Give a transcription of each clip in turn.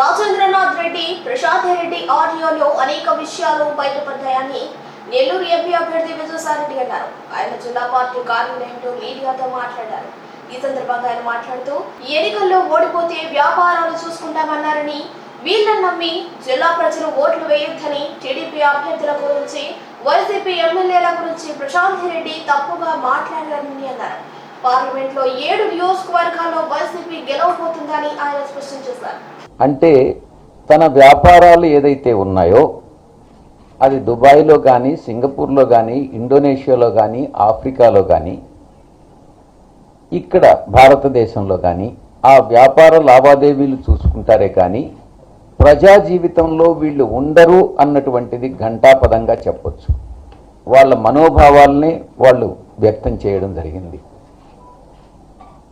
రాజేంద్రనాథ్ రెడ్డి ప్రశాంత్ రెడ్డి ఆడియోలో అనేక విషయాలు బయటపడ్డాయని నెల్లూరు ఎంపీ అభ్యర్థి విజయసాయిరెడ్డి అన్నారు. ఆయన జిల్లా పార్టీ కార్యాలయంలో మీడియాతో మాట్లాడారు. ఈ సందర్భంగా ఆయన మాట్లాడుతూ ఎన్నికల్లో ఓడిపోతే వ్యాపారాలు చూసుకుంటామన్నారని వీళ్ళని నమ్మి జిల్లా ప్రజలు ఓట్లు వేయొద్దని టీడీపీ అభ్యర్థుల గురించి వైసీపీ ఎమ్మెల్యేల గురించి ప్రశాంత్ రెడ్డి తప్పుగా మాట్లాడారని అన్నారు. పార్లమెంట్లో ఏడు నియోజకవర్గాల్లో వైసీపీ గెలవబోతుందని ఆయన స్పష్టం చేశారు. అంటే తన వ్యాపారాలు ఏదైతే ఉన్నాయో అది దుబాయ్లో కానీ సింగపూర్లో కానీ ఇండోనేషియాలో కానీ ఆఫ్రికాలో కానీ ఇక్కడ భారతదేశంలో కానీ ఆ వ్యాపార లావాదేవీలు చూసుకుంటారే కానీ ప్రజా జీవితంలో వీళ్ళు ఉండరు అన్నటువంటిది ఘంటాపదంగా చెప్పొచ్చు. వాళ్ళ మనోభావాల్ని వాళ్ళు వ్యక్తం చేయడం జరిగింది.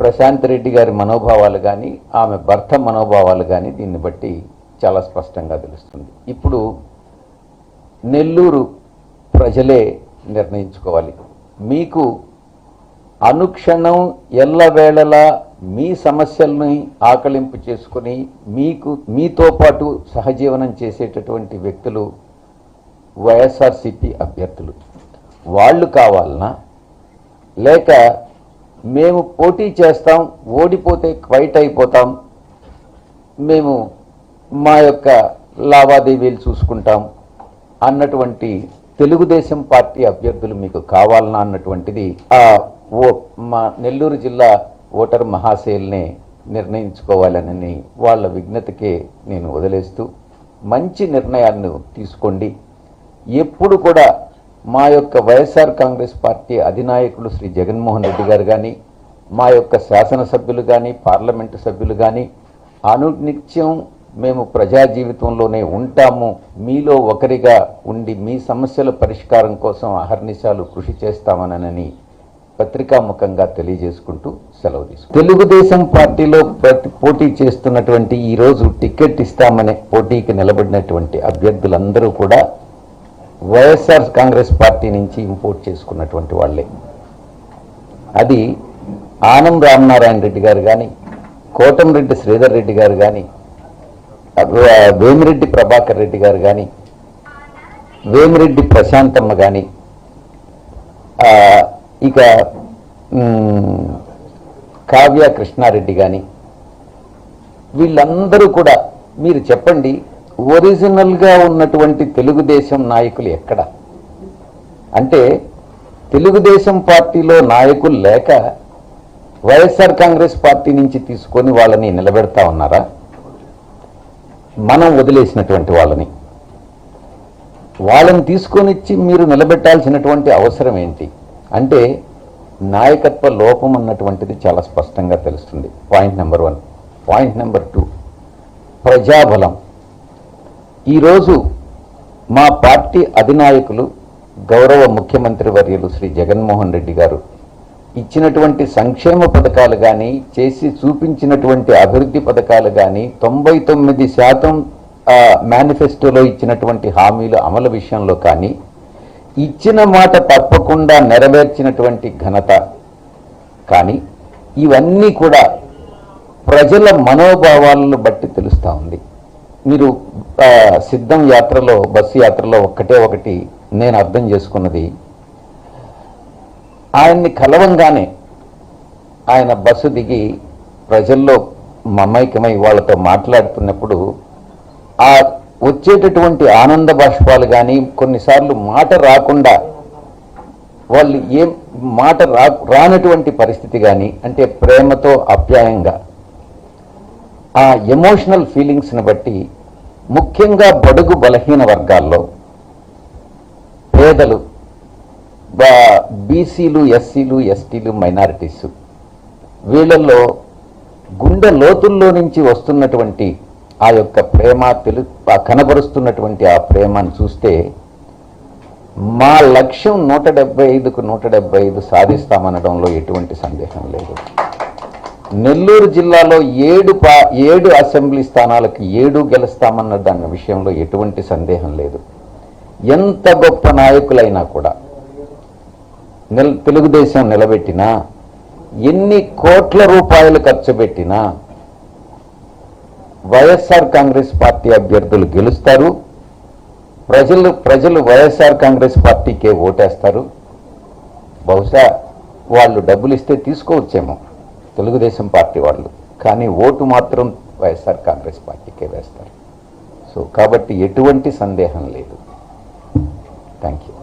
ప్రశాంత్ రెడ్డి గారి మనోభావాలు కానీ ఆమె భర్త మనోభావాలు కానీ దీన్ని బట్టి చాలా స్పష్టంగా తెలుస్తుంది. ఇప్పుడు నెల్లూరు ప్రజలే నిర్ణయించుకోవాలి. మీకు అనుక్షణం ఎల్లవేళలా మీ సమస్యల్ని ఆకలింపు చేసుకుని మీకు మీతో పాటు సహజీవనం చేసేటటువంటి వ్యక్తులు వైఎస్ఆర్సిపి అభ్యర్థులు. వాళ్ళు కావాలనా? లేక మేము పోటీ చేస్తాం ఓడిపోతే క్వైట్ అయిపోతాం. మేము మా యొక్క లావాదేవీలు చూసుకుంటాం అన్నటువంటి తెలుగుదేశం పార్టీ అభ్యర్థులు మీకు కావాలన్నా అన్నటువంటిది ఆ ఓ మా నెల్లూరు జిల్లా ఓటర్ మహాశైల్నే నిర్ణయించుకోవాలనని వాళ్ళ విజ్ఞతకే నేను వదిలేస్తూ మంచి నిర్ణయాలను తీసుకోండి. ఎప్పుడు కూడా మా యొక్క వైఎస్ఆర్ కాంగ్రెస్ పార్టీ అధినాయకులు శ్రీ జగన్మోహన్ రెడ్డి గారు కానీ మా యొక్క శాసనసభ్యులు కానీ పార్లమెంటు సభ్యులు కానీ అనునిత్యం మేము ప్రజా జీవితంలోనే ఉంటాము. మీలో ఒకరిగా ఉండి మీ సమస్యల పరిష్కారం కోసం అహర్నిశాలు కృషి చేస్తామనని పత్రికాముఖంగా తెలియజేసుకుంటూ సెలవు తీసుకు తెలుగుదేశం పార్టీలో ప్రతి పోటీ చేస్తున్నటువంటి ఈ రోజు టికెట్ ఇస్తామనే పోటీకి నిలబడినటువంటి అభ్యర్థులందరూ కూడా వైఎస్ఆర్ కాంగ్రెస్ పార్టీ నుంచి ఇంపోర్ట్ చేసుకున్నటువంటి వాళ్ళే. అది ఆనం రామనారాయణ రెడ్డి గారు కానీ కోటంరెడ్డి శ్రీధర్ రెడ్డి గారు కానీ వేమిరెడ్డి ప్రభాకర్ రెడ్డి గారు కానీ వేమిరెడ్డి ప్రశాంతమ్మ కానీ ఇక కావ్య కృష్ణారెడ్డి కానీ వీళ్ళందరూ కూడా మీరు చెప్పండి ఒరిజినల్గా ఉన్నటువంటి తెలుగుదేశం నాయకులు ఎక్కడ? అంటే తెలుగుదేశం పార్టీలో నాయకులు లేక వైఎస్ఆర్ కాంగ్రెస్ పార్టీ నుంచి తీసుకొని వాళ్ళని నిలబెడతా ఉన్నారా? మనం వదిలేసినటువంటి వాళ్ళని. వాళ్ళని తీసుకొని ఇచ్చి మీరు నిలబెట్టాల్సినటువంటి అవసరం ఏంటి? అంటే నాయకత్వ లోపం అన్నటువంటిది చాలా స్పష్టంగా తెలుస్తుంది. Point number one. Point number two. ప్రజాబలం. ఈరోజు మా పార్టీ అధినాయకులు గౌరవ ముఖ్యమంత్రి వర్యులు శ్రీ జగన్మోహన్ రెడ్డి గారు ఇచ్చినటువంటి సంక్షేమ పథకాలు కానీ చేసి చూపించినటువంటి అభివృద్ధి పథకాలు కానీ తొంభై తొమ్మిది శాతం మేనిఫెస్టోలో ఇచ్చినటువంటి హామీల అమలు విషయంలో కానీ ఇచ్చిన మాట తప్పకుండా నెరవేర్చినటువంటి ఘనత కానీ ఇవన్నీ కూడా ప్రజల మనోభావాలను బట్టి తెలుస్తూ ఉంది. మీరు సిద్ధం యాత్రలో బస్సు యాత్రలో ఒక్కటే ఒకటి నేను అర్థం చేసుకున్నది. ఆయన్ని కలవంగానే ఆయన బస్సు దిగి ప్రజల్లో మమైకమై వాళ్ళతో మాట్లాడుతున్నప్పుడు ఆ వచ్చేటటువంటి ఆనంద బాష్పాలు కానీ కొన్నిసార్లు మాట రాకుండా వాళ్ళు ఏం మాట రా రానటువంటి పరిస్థితి కానీ అంటే ప్రేమతో అప్యాయంగా ఆ ఎమోషనల్ ఫీలింగ్స్ని బట్టి ముఖ్యంగా బడుగు బలహీన వర్గాల్లో పేదలు బా- బీసీలు ఎస్సీలు ఎస్టీలు మైనారిటీస్ వీళ్ళల్లో గుండె లోతుల్లో నుంచి వస్తున్నటువంటి ఆ యొక్క ప్రేమ తెలు కనబరుస్తున్నటువంటి ఆ ప్రేమను చూస్తే మా లక్ష్యం నూట డెబ్బై ఐదుకు నూట డెబ్బై ఐదు సాధిస్తామనడంలో ఎటువంటి సందేహం లేదు. నెల్లూరు జిల్లాలో ఏడు పా ఏడు అసెంబ్లీ స్థానాలకు ఏడు గెలుస్తామన్న దాని విషయంలో ఎటువంటి సందేహం లేదు. ఎంత గొప్ప నాయకులైనా కూడా నిల్ తెలుగుదేశం నిలబెట్టినా ఎన్ని కోట్ల రూపాయలు ఖర్చు పెట్టినా వైఎస్ఆర్ కాంగ్రెస్ పార్టీ అభ్యర్థులు గెలుస్తారు. ప్రజలు ప్రజలు వైఎస్ఆర్ కాంగ్రెస్ పార్టీకే ఓటేస్తారు. బహుశా వాళ్ళు డబ్బులు ఇస్తే తీసుకోవచ్చేమో. తెలుగుదేశం పార్టీ వాళ్ళు. కానీ ఓటు మాత్రం వైఎస్ఆర్ కాంగ్రెస్ పార్టీకే వేస్తారు. సో కాబట్టి ఎటువంటి సందేహం లేదు. Thank you